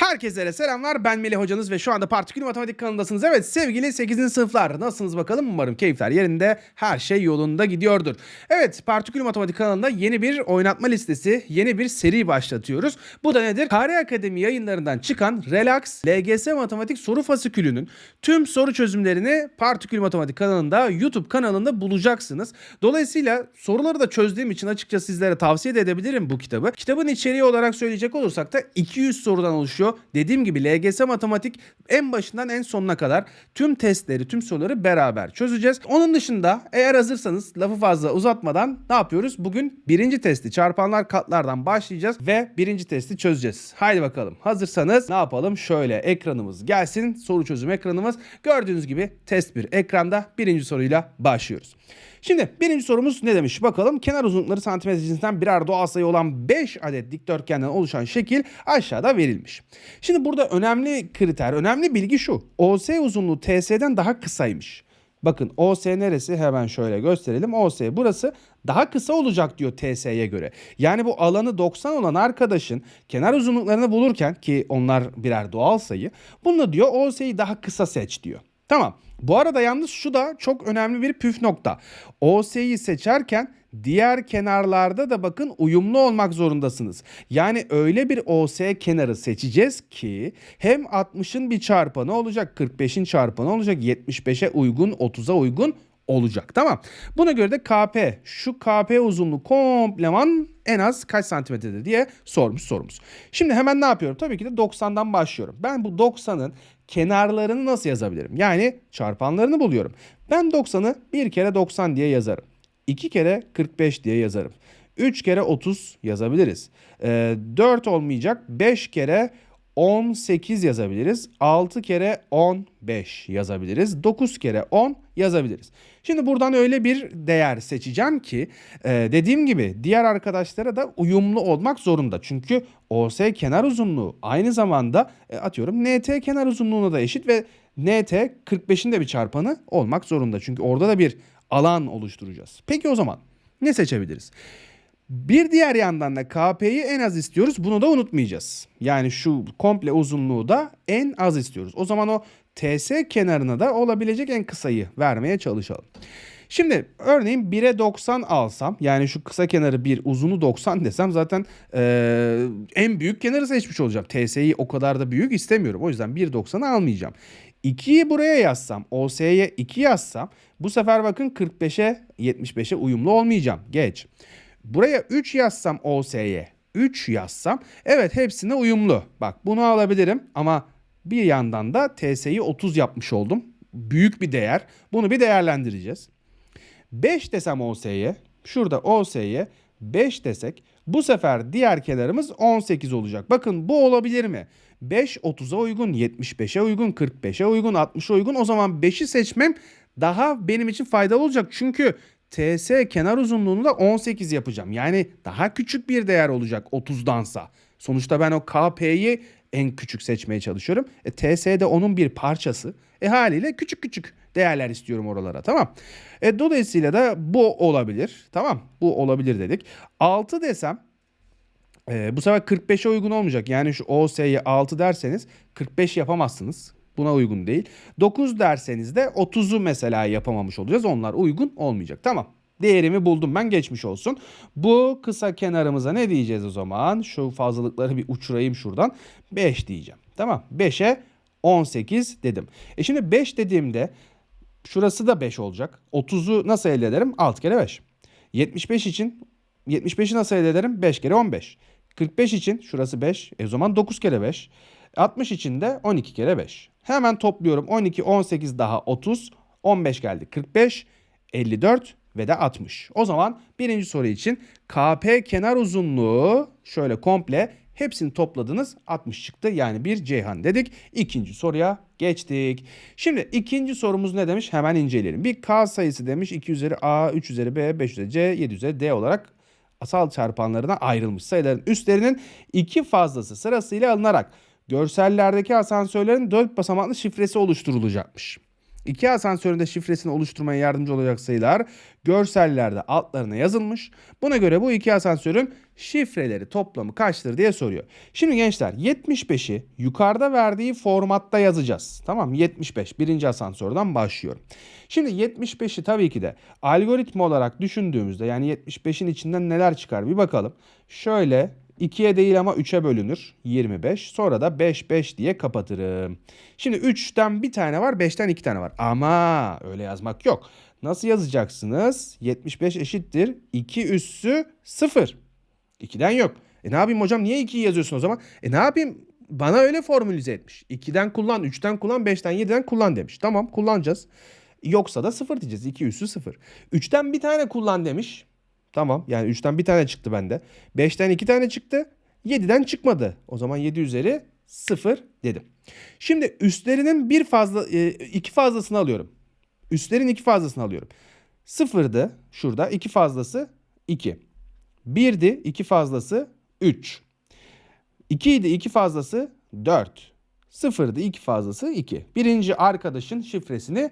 Herkese selamlar. Ben Melih hocanız ve şu anda Partikül Matematik kanalındasınız. Evet sevgili 8. sınıflar nasılsınız bakalım? Umarım keyifler yerinde, her şey yolunda gidiyordur. Evet Partikül Matematik kanalında yeni bir oynatma listesi, yeni bir seri başlatıyoruz. Bu da nedir? Kare Akademi yayınlarından çıkan Relax LGS Matematik soru fasikülünün tüm soru çözümlerini Partikül Matematik kanalında YouTube kanalında bulacaksınız. Dolayısıyla soruları da çözdüğüm için açıkça sizlere tavsiye de edebilirim bu kitabı. Kitabın içeriği olarak söyleyecek olursak da 200 sorudan oluşuyor. Dediğim gibi LGS matematik en başından en sonuna kadar tüm testleri, tüm soruları beraber çözeceğiz. Onun dışında eğer hazırsanız lafı fazla uzatmadan ne yapıyoruz? Bugün birinci testi çarpanlar katlardan başlayacağız ve birinci testi çözeceğiz. Haydi bakalım. Hazırsanız ne yapalım? Şöyle ekranımız gelsin. Soru çözüm ekranımız. Gördüğünüz gibi test bir ekranda birinci soruyla başlıyoruz. Şimdi birinci sorumuz ne demiş bakalım. Kenar uzunlukları santimetre cinsinden birer doğal sayı olan 5 adet dikdörtgenden oluşan şekil aşağıda verilmiş. Şimdi burada önemli kriter, önemli bilgi şu. OS uzunluğu TS'den daha kısaymış. Bakın OS neresi? Hemen şöyle gösterelim. OS burası daha kısa olacak diyor TS'ye göre. Yani bu alanı 90 olan arkadaşın kenar uzunluklarını bulurken ki onlar birer doğal sayı. Bunu diyor OS'yi daha kısa seç diyor. Tamam. Bu arada yalnız şu da çok önemli bir püf nokta. OS'yi seçerken diğer kenarlarda da bakın uyumlu olmak zorundasınız. Yani öyle bir OS kenarı seçeceğiz ki hem 60'ın bir çarpanı olacak, 45'in çarpanı olacak, 75'e uygun, 30'a uygun olacak. Tamam. Buna göre de KP, şu KP uzunluğu kompleman en az kaç santimetredir diye sormuş sorumuz. Şimdi hemen ne yapıyorum? Tabii ki de 90'dan başlıyorum. Ben bu 90'ın kenarlarını nasıl yazabilirim? Yani çarpanlarını buluyorum. Ben 90'ı bir kere 90 diye yazarım. 2 kere 45 diye yazarım. 3 kere 30 yazabiliriz. Ee, 4 olmayacak. 5 kere 18 yazabiliriz. 6 kere 15 yazabiliriz. 9 kere 10 yazabiliriz. Şimdi buradan öyle bir değer seçeceğim ki e, dediğim gibi diğer arkadaşlara da uyumlu olmak zorunda. Çünkü OS kenar uzunluğu aynı zamanda e, atıyorum NT kenar uzunluğuna da eşit ve NT 45'in de bir çarpanı olmak zorunda. Çünkü orada da bir alan oluşturacağız. Peki o zaman ne seçebiliriz? Bir diğer yandan da KP'yi en az istiyoruz. Bunu da unutmayacağız. Yani şu komple uzunluğu da en az istiyoruz. O zaman o TS kenarına da olabilecek en kısayı vermeye çalışalım. Şimdi örneğin 1'e 90 alsam yani şu kısa kenarı 1 uzunu 90 desem zaten ee, en büyük kenarı seçmiş olacağım. TS'yi o kadar da büyük istemiyorum. O yüzden 1.90'ı almayacağım. 2'yi buraya yazsam, OS'ye 2 yazsam bu sefer bakın 45'e 75'e uyumlu olmayacağım. Geç. Buraya 3 yazsam OS'ye 3 yazsam evet hepsine uyumlu. Bak bunu alabilirim ama bir yandan da TS'yi 30 yapmış oldum. Büyük bir değer. Bunu bir değerlendireceğiz. 5 desem OS'ye şurada OS'ye 5 desek bu sefer diğer kenarımız 18 olacak. Bakın bu olabilir mi? 5 30'a uygun, 75'e uygun, 45'e uygun, 60'a uygun. O zaman 5'i seçmem daha benim için faydalı olacak. Çünkü TS kenar uzunluğunu da 18 yapacağım. Yani daha küçük bir değer olacak 30'dansa. Sonuçta ben o KP'yi en küçük seçmeye çalışıyorum. E, TS de onun bir parçası. E haliyle küçük küçük değerler istiyorum oralara tamam. E, dolayısıyla da bu olabilir. Tamam bu olabilir dedik. 6 desem e, bu sefer 45'e uygun olmayacak. Yani şu OS'ye 6 derseniz 45 yapamazsınız. Buna uygun değil. 9 derseniz de 30'u mesela yapamamış olacağız. Onlar uygun olmayacak. Tamam. Değerimi buldum ben geçmiş olsun. Bu kısa kenarımıza ne diyeceğiz o zaman? Şu fazlalıkları bir uçurayım şuradan. 5 diyeceğim. Tamam. 5'e 18 dedim. E şimdi 5 dediğimde şurası da 5 olacak. 30'u nasıl elde ederim? 6 kere 5. 75 için 75'i nasıl elde ederim? 5 kere 15. 45 için şurası 5. E o zaman 9 kere 5. 60 için de 12 kere 5. Hemen topluyorum. 12, 18 daha 30. 15 geldi. 45, 54 ve de 60. O zaman birinci soru için KP kenar uzunluğu şöyle komple hepsini topladınız 60 çıktı. Yani bir Ceyhan dedik. İkinci soruya geçtik. Şimdi ikinci sorumuz ne demiş? Hemen inceleyelim. Bir K sayısı demiş 2 üzeri A, 3 üzeri B, 5 üzeri C, 7 üzeri D olarak asal çarpanlarına ayrılmış sayıların üstlerinin iki fazlası sırasıyla alınarak görsellerdeki asansörlerin 4 basamaklı şifresi oluşturulacakmış. İki asansöründe şifresini oluşturmaya yardımcı olacak sayılar görsellerde altlarına yazılmış. Buna göre bu iki asansörün şifreleri toplamı kaçtır diye soruyor. Şimdi gençler 75'i yukarıda verdiği formatta yazacağız. Tamam 75 birinci asansörden başlıyorum. Şimdi 75'i tabii ki de algoritma olarak düşündüğümüzde yani 75'in içinden neler çıkar bir bakalım. Şöyle 2'ye değil ama 3'e bölünür. 25. Sonra da 5 5 diye kapatırım. Şimdi 3'ten bir tane var, 5'ten 2 tane var. Ama öyle yazmak yok. Nasıl yazacaksınız? 75 eşittir 2 üssü 0. 2'den yok. E ne yapayım hocam? Niye 2'yi yazıyorsun o zaman? E ne yapayım? Bana öyle formülize etmiş. 2'den kullan, 3'ten kullan, 5'ten 7'den kullan demiş. Tamam kullanacağız. Yoksa da 0 diyeceğiz. 2 üssü 0. 3'ten bir tane kullan demiş. Tamam yani 3'ten bir tane çıktı bende. 5'ten 2 tane çıktı. 7'den çıkmadı. O zaman 7 üzeri 0 dedim. Şimdi üstlerinin bir fazla e, iki fazlasını alıyorum. Üstlerin iki fazlasını alıyorum. Sıfırdı şurada iki fazlası 2. 1'di iki fazlası 3. 2 idi iki fazlası 4. Sıfırdı iki fazlası 2. Birinci arkadaşın şifresini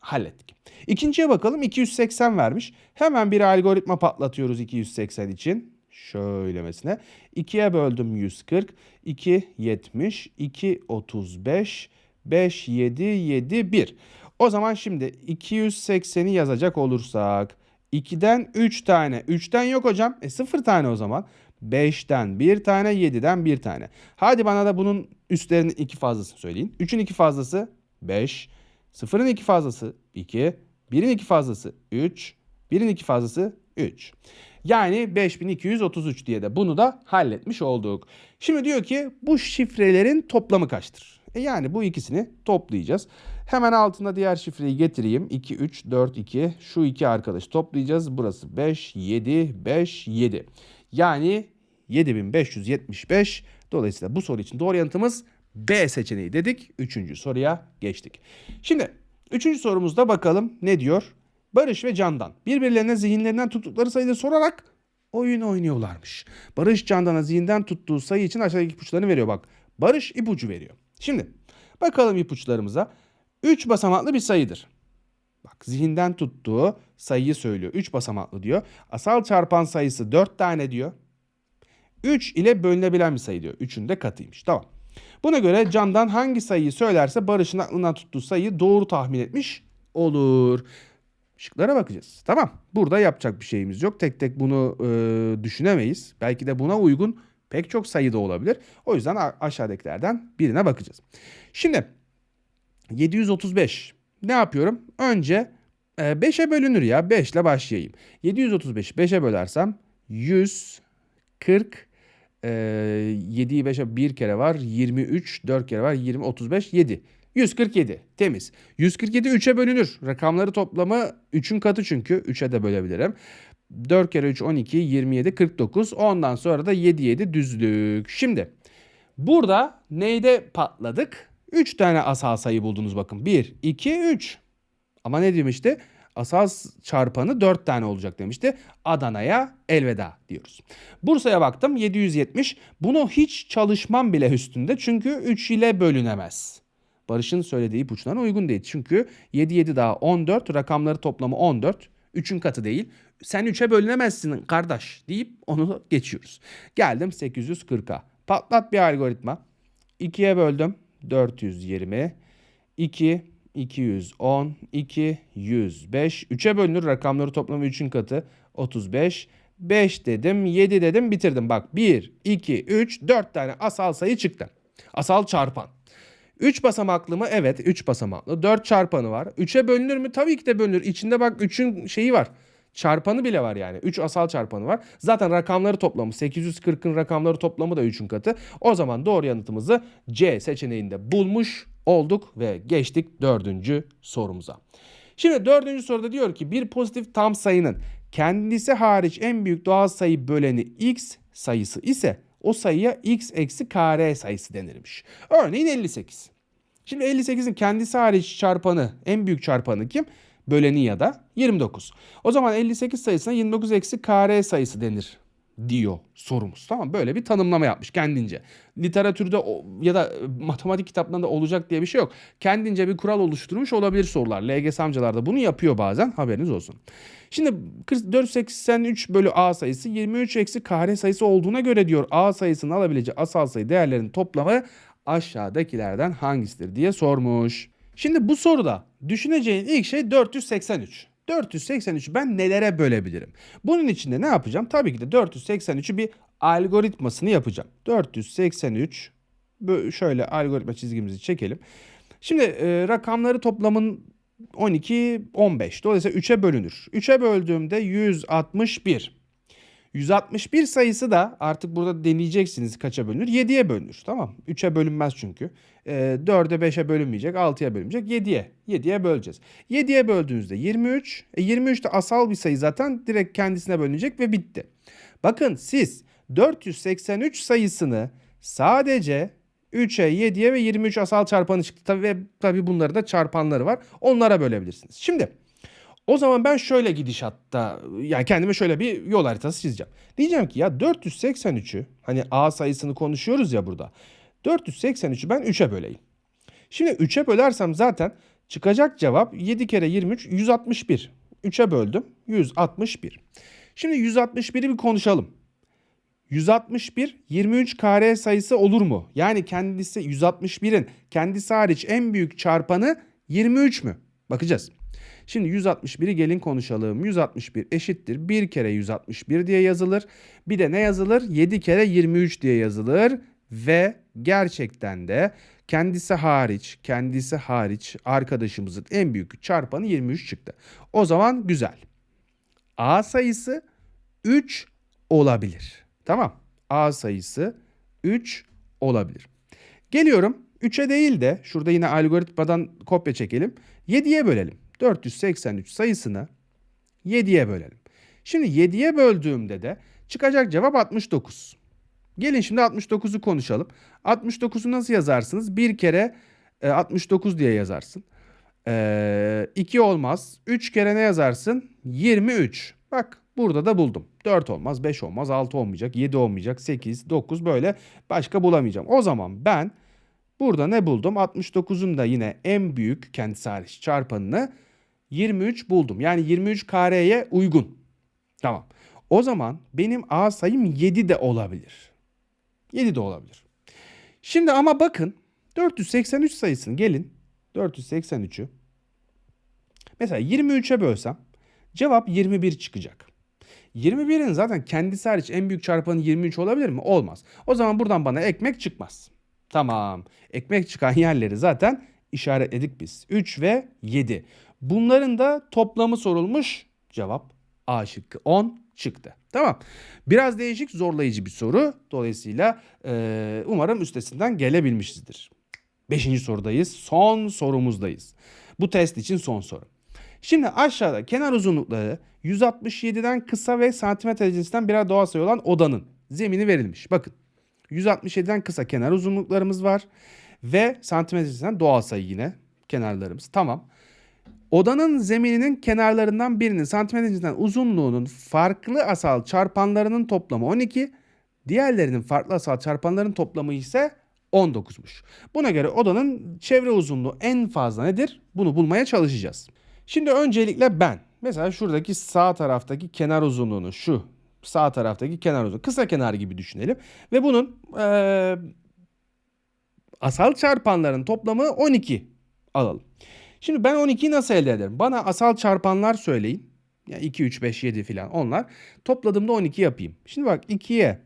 hallettik. İkinciye bakalım 280 vermiş. Hemen bir algoritma patlatıyoruz 280 için. Şöylemesine. 2'ye böldüm 140. 2 70. 2 35. 5 7 7 1. O zaman şimdi 280'i yazacak olursak 2'den 3 tane. 3'ten yok hocam. E 0 tane o zaman. 5'ten 1 tane, 7'den 1 tane. Hadi bana da bunun üstlerinin iki fazlasını söyleyin. 3'ün iki fazlası 5. 0'ın iki fazlası 2. 1'in iki fazlası 3. 1'in iki fazlası 3. Yani 5233 diye de bunu da halletmiş olduk. Şimdi diyor ki bu şifrelerin toplamı kaçtır? E yani bu ikisini toplayacağız. Hemen altına diğer şifreyi getireyim. 2, 3, 4, 2. Şu iki arkadaş toplayacağız. Burası 5, 7, 5, 7. Yani 7575. Dolayısıyla bu soru için doğru yanıtımız B seçeneği dedik. Üçüncü soruya geçtik. Şimdi üçüncü sorumuzda bakalım ne diyor? Barış ve Candan birbirlerine zihinlerinden tuttukları sayıları sorarak oyun oynuyorlarmış. Barış Candan'a zihinden tuttuğu sayı için aşağıdaki ipuçlarını veriyor bak. Barış ipucu veriyor. Şimdi bakalım ipuçlarımıza. 3 basamaklı bir sayıdır. Bak zihinden tuttuğu sayıyı söylüyor. 3 basamaklı diyor. Asal çarpan sayısı 4 tane diyor. 3 ile bölünebilen bir sayı diyor. 3'ün de katıymış. Tamam. Buna göre Candan hangi sayıyı söylerse Barış'ın aklından tuttuğu sayıyı doğru tahmin etmiş olur. Şıklara bakacağız. Tamam. Burada yapacak bir şeyimiz yok. Tek tek bunu e, düşünemeyiz. Belki de buna uygun pek çok sayı da olabilir. O yüzden aşağıdakilerden birine bakacağız. Şimdi 735 ne yapıyorum? Önce e, 5'e bölünür ya. 5 ile başlayayım. 735'i 5'e bölersem 140 e, 7'yi 5'e 1 kere var. 23 4 kere var. 20 35 7. 147 temiz. 147 3'e bölünür. Rakamları toplamı 3'ün katı çünkü 3'e de bölebilirim. 4 kere 3 12 27 49. Ondan sonra da 7 7 düzlük. Şimdi burada neyde patladık? 3 tane asal sayı buldunuz bakın. 1 2 3. Ama ne demişti? Asal çarpanı 4 tane olacak demişti. Adana'ya elveda diyoruz. Bursa'ya baktım 770. Bunu hiç çalışmam bile üstünde çünkü 3 ile bölünemez. Barış'ın söylediği ipuçlarına uygun değil. Çünkü 7 7 daha 14 rakamları toplamı 14. 3'ün katı değil. Sen 3'e bölünemezsin kardeş deyip onu geçiyoruz. Geldim 840'a. Patlat bir algoritma. 2'ye böldüm 420. 2 210, 2, 105. 3'e bölünür rakamları toplamı 3'ün katı 35. 5 dedim, 7 dedim, bitirdim. Bak 1, 2, 3, 4 tane asal sayı çıktı. Asal çarpan. 3 basamaklı mı? Evet 3 basamaklı. 4 çarpanı var. 3'e bölünür mü? Tabii ki de bölünür. İçinde bak 3'ün şeyi var. Çarpanı bile var yani. 3 asal çarpanı var. Zaten rakamları toplamı 840'ın rakamları toplamı da 3'ün katı. O zaman doğru yanıtımızı C seçeneğinde bulmuş olduk ve geçtik dördüncü sorumuza. Şimdi dördüncü soruda diyor ki bir pozitif tam sayının kendisi hariç en büyük doğal sayı böleni x sayısı ise o sayıya x eksi kare sayısı denirmiş. Örneğin 58. Şimdi 58'in kendisi hariç çarpanı en büyük çarpanı kim? Böleni ya da 29. O zaman 58 sayısına 29 eksi kare sayısı denir diyor sorumuz. Tamam böyle bir tanımlama yapmış kendince. Literatürde ya da matematik kitaplarında olacak diye bir şey yok. Kendince bir kural oluşturmuş olabilir sorular. LGS amcalar da bunu yapıyor bazen haberiniz olsun. Şimdi 483 bölü A sayısı 23 eksi kare sayısı olduğuna göre diyor A sayısının alabileceği asal sayı değerlerinin toplamı aşağıdakilerden hangisidir diye sormuş. Şimdi bu soruda düşüneceğin ilk şey 483. 483 ben nelere bölebilirim? Bunun için de ne yapacağım? Tabii ki de 483'ü bir algoritmasını yapacağım. 483 bö- şöyle algoritma çizgimizi çekelim. Şimdi e, rakamları toplamın 12 15. Dolayısıyla 3'e bölünür. 3'e böldüğümde 161. 161 sayısı da artık burada deneyeceksiniz kaça bölünür? 7'ye bölünür. Tamam. 3'e bölünmez çünkü. Ee, 4'e 5'e bölünmeyecek. 6'ya bölünmeyecek. 7'ye. 7'ye böleceğiz. 7'ye böldüğünüzde 23. E 23 de asal bir sayı zaten direkt kendisine bölünecek ve bitti. Bakın siz 483 sayısını sadece 3'e, 7'ye ve 23 asal çarpanı çıktı. Tabii ve tabii bunları da çarpanları var. Onlara bölebilirsiniz. Şimdi o zaman ben şöyle gidişatta yani kendime şöyle bir yol haritası çizeceğim. Diyeceğim ki ya 483'ü hani A sayısını konuşuyoruz ya burada. 483'ü ben 3'e böleyim. Şimdi 3'e bölersem zaten çıkacak cevap 7 kere 23 161. 3'e böldüm 161. Şimdi 161'i bir konuşalım. 161 23 kare sayısı olur mu? Yani kendisi 161'in kendisi hariç en büyük çarpanı 23 mü? Bakacağız. Şimdi 161'i gelin konuşalım. 161 eşittir 1 kere 161 diye yazılır. Bir de ne yazılır? 7 kere 23 diye yazılır. Ve gerçekten de kendisi hariç, kendisi hariç arkadaşımızın en büyük çarpanı 23 çıktı. O zaman güzel. A sayısı 3 olabilir. Tamam. A sayısı 3 olabilir. Geliyorum 3'e değil de şurada yine algoritmadan kopya çekelim. 7'ye bölelim. 483 sayısını 7'ye bölelim. Şimdi 7'ye böldüğümde de çıkacak cevap 69. Gelin şimdi 69'u konuşalım. 69'u nasıl yazarsınız? Bir kere e, 69 diye yazarsın. E, 2 olmaz. 3 kere ne yazarsın? 23. Bak burada da buldum. 4 olmaz, 5 olmaz, 6 olmayacak, 7 olmayacak, 8, 9 böyle başka bulamayacağım. O zaman ben burada ne buldum? 69'un da yine en büyük kendisi hariç çarpanını 23 buldum. Yani 23 kareye uygun. Tamam. O zaman benim A sayım 7 de olabilir. 7 de olabilir. Şimdi ama bakın 483 sayısını gelin 483'ü mesela 23'e bölsem cevap 21 çıkacak. 21'in zaten kendisi hariç en büyük çarpanı 23 olabilir mi? Olmaz. O zaman buradan bana ekmek çıkmaz. Tamam. Ekmek çıkan yerleri zaten işaretledik biz. 3 ve 7. Bunların da toplamı sorulmuş. Cevap A şıkkı 10 çıktı. Tamam. Biraz değişik zorlayıcı bir soru. Dolayısıyla e, umarım üstesinden gelebilmişizdir. Beşinci sorudayız. Son sorumuzdayız. Bu test için son soru. Şimdi aşağıda kenar uzunlukları 167'den kısa ve santimetre cinsinden birer doğal sayı olan odanın zemini verilmiş. Bakın 167'den kısa kenar uzunluklarımız var ve santimetre cinsinden doğal sayı yine kenarlarımız. Tamam. Odanın zemininin kenarlarından birinin santimetre cinsinden uzunluğunun farklı asal çarpanlarının toplamı 12, diğerlerinin farklı asal çarpanların toplamı ise 19'muş. Buna göre odanın çevre uzunluğu en fazla nedir? Bunu bulmaya çalışacağız. Şimdi öncelikle ben mesela şuradaki sağ taraftaki kenar uzunluğunu şu sağ taraftaki kenar uzunluğu kısa kenar gibi düşünelim ve bunun ee, asal çarpanların toplamı 12 alalım. Şimdi ben 12'yi nasıl elde ederim? Bana asal çarpanlar söyleyin. Yani 2, 3, 5, 7 filan onlar. Topladığımda 12 yapayım. Şimdi bak 2'ye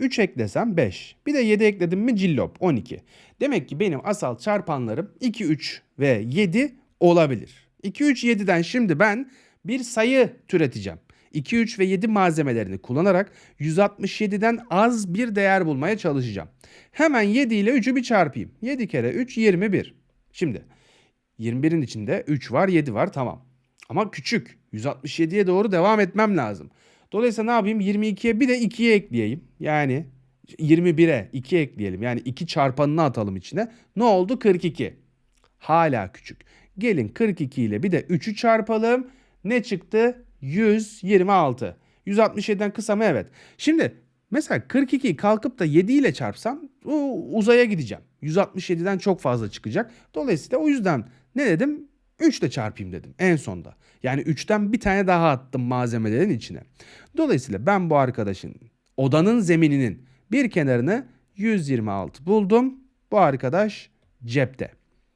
3 eklesem 5. Bir de 7 ekledim mi cillop 12. Demek ki benim asal çarpanlarım 2, 3 ve 7 olabilir. 2, 3, 7'den şimdi ben bir sayı türeteceğim. 2, 3 ve 7 malzemelerini kullanarak 167'den az bir değer bulmaya çalışacağım. Hemen 7 ile 3'ü bir çarpayım. 7 kere 3 21. Şimdi 21'in içinde 3 var 7 var tamam. Ama küçük 167'ye doğru devam etmem lazım. Dolayısıyla ne yapayım 22'ye bir de 2'ye ekleyeyim. Yani 21'e 2 ekleyelim. Yani 2 çarpanını atalım içine. Ne oldu 42. Hala küçük. Gelin 42 ile bir de 3'ü çarpalım. Ne çıktı? 126. 167'den kısa mı? Evet. Şimdi mesela 42'yi kalkıp da 7 ile çarpsam uzaya gideceğim. 167'den çok fazla çıkacak. Dolayısıyla o yüzden ne dedim? 3 ile çarpayım dedim en sonda. Yani 3'ten bir tane daha attım malzemelerin içine. Dolayısıyla ben bu arkadaşın odanın zemininin bir kenarını 126 buldum. Bu arkadaş cepte.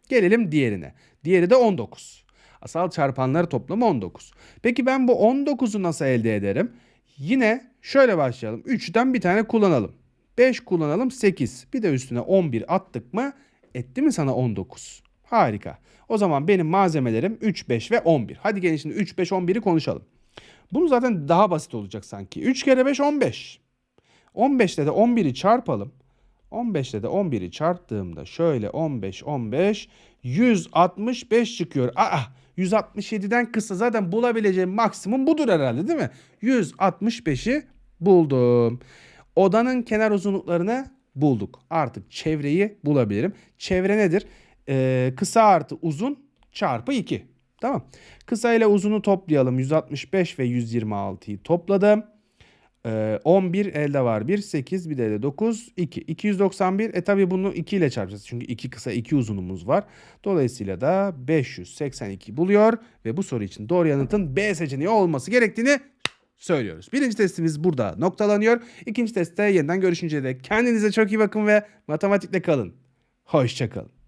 Gelelim diğerine. Diğeri de 19. Asal çarpanları toplamı 19. Peki ben bu 19'u nasıl elde ederim? Yine şöyle başlayalım. 3'ten bir tane kullanalım. 5 kullanalım 8. Bir de üstüne 11 attık mı etti mi sana 19? Harika. O zaman benim malzemelerim 3, 5 ve 11. Hadi gelin şimdi 3, 5, 11'i konuşalım. Bunu zaten daha basit olacak sanki. 3 kere 5 15. 15'te de 11'i çarpalım. 15'te de 11'i çarptığımda şöyle 15 15 165 çıkıyor. Aa 167'den kısa zaten bulabileceğim maksimum budur herhalde değil mi? 165'i buldum. Odanın kenar uzunluklarını bulduk. Artık çevreyi bulabilirim. Çevre nedir? Ee, kısa artı uzun çarpı 2. Tamam. Kısa ile uzunu toplayalım. 165 ve 126'yı topladım. Ee, 11 elde var 1, 8 bir de elde 9, 2. 291 e tabi bunu 2 ile çarpacağız. Çünkü 2 kısa 2 uzunumuz var. Dolayısıyla da 582 buluyor ve bu soru için doğru yanıtın B seçeneği olması gerektiğini söylüyoruz. Birinci testimiz burada noktalanıyor. İkinci testte yeniden görüşünceye dek kendinize çok iyi bakın ve matematikle kalın. Hoşçakalın.